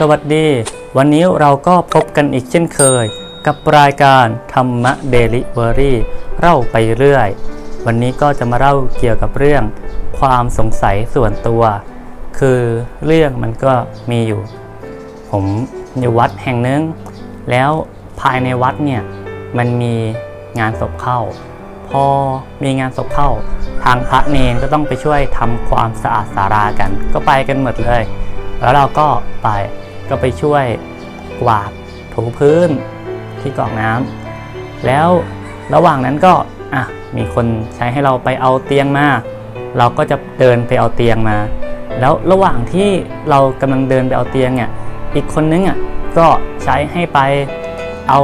สวัสดี วันนี้เราก็พบกันอีกเช่นเคย กับรายการธรรมะเดลิเวอรี่เล่าไปเรื่อย วันนี้ก็จะมาเล่าเกี่ยวกับเรื่อง ความสงสัยส่วนตัว คือเรื่องมันก็มีอยู่ ผมอยู่วัดแห่งหนึ่งแล้วภายในวัดเนี่ยมันมีงานศพเข้า พอมีงานศพเข้า ทางพระเนนก็ต้องไปช่วยทำความสะอาดศาลากัน ก็ไปกันหมดเลย แล้วเราก็ไป ก็ไปช่วยกวาดถูพื้นที่กรอกน้ำแล้วระหว่างนั้นก็อะมีคนใช้ให้เราไปเอาเตียงมา เราก็จะเดินไปเอาเตียงมา แล้วระหว่างที่เรากำลังเดินไปเอาเตียงเนี่ยอีกคนนึงอะก็ใช้ให้ไปเอา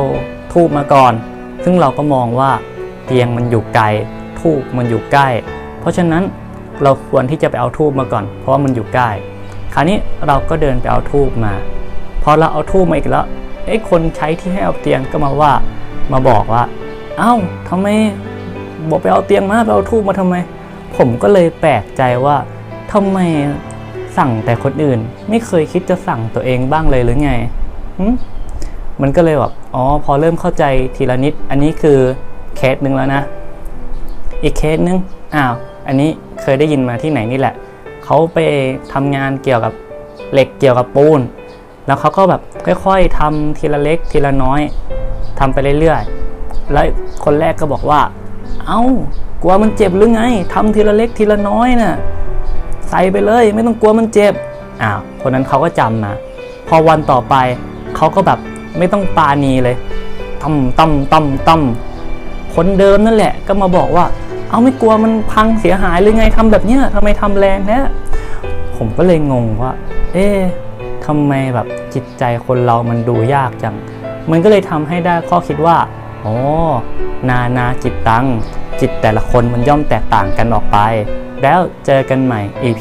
ทูบมาก่อน ซึ่งเราก็มองว่าเตียงมันอยู่ไกลทูบมันอยู่ใกล้ เพราะฉะนั้นเราควรที่จะไปเอาทูบมาก่อน เพราะว่ามันอยู่ใกล้ คราวนี้เราก็เดินไปเอาทูบมา พอเราเอาทูบมาอีกแล้วไอ้คนใช้ที่ให้เอาเตียงก็มาว่ามาบอกว่า เอ้าทำไมบอกไปเอาเตียงมาไปเอาทูบมาทำไม ผมก็เลยแปลกใจว่าทำไมสั่งแต่คนอื่น ไม่เคยคิดจะสั่งตัวเองบ้างเลยหรือไงมันก็เลยแบบอ๋อพอเริ่มเข้าใจทีละนิด อันนี้คือเคสหนึ่งแล้วนะ อีกเคสหนึ่งอ้าวอันนี้เคยได้ยินมาที่ไหนนี่แหละ เขาไปทำงานเกี่ยวกับเหล็กเกี่ยวกับปูน แล้วเขาก็แบบค่อยๆทำทีละเล็กทีละน้อยทำไปเรื่อยๆ แล้วคนแรกก็บอกว่า เอ้ากลัวมันเจ็บหรือไงทำทีละเล็กทีละน้อยน่ะใส่ไปเลยไม่ต้องกลัวมันเจ็บอ้าวคนนั้นเขาก็จำมาพอวันต่อไปเขาก็แบบไม่ต้องปาณีเลยตั้มตั้มตั้มตั้มคนเดิมนั่นแหละ ก็มาบอกว่า เอาไม่กลัวมันพังเสียหายหรือไงทำแบบเนี้ยทำไมทำแรงนะผมก็เลยงงว่า เอ๊ะทำไมแบบจิตใจคนเรามันดูยากจัง มันก็เลยทำให้ได้ข้อคิดว่าอ๋อนานาจิตตังจิตแต่ละคนมันย่อมแตกต่างกันออกไป แล้วเจอกันใหม่อีก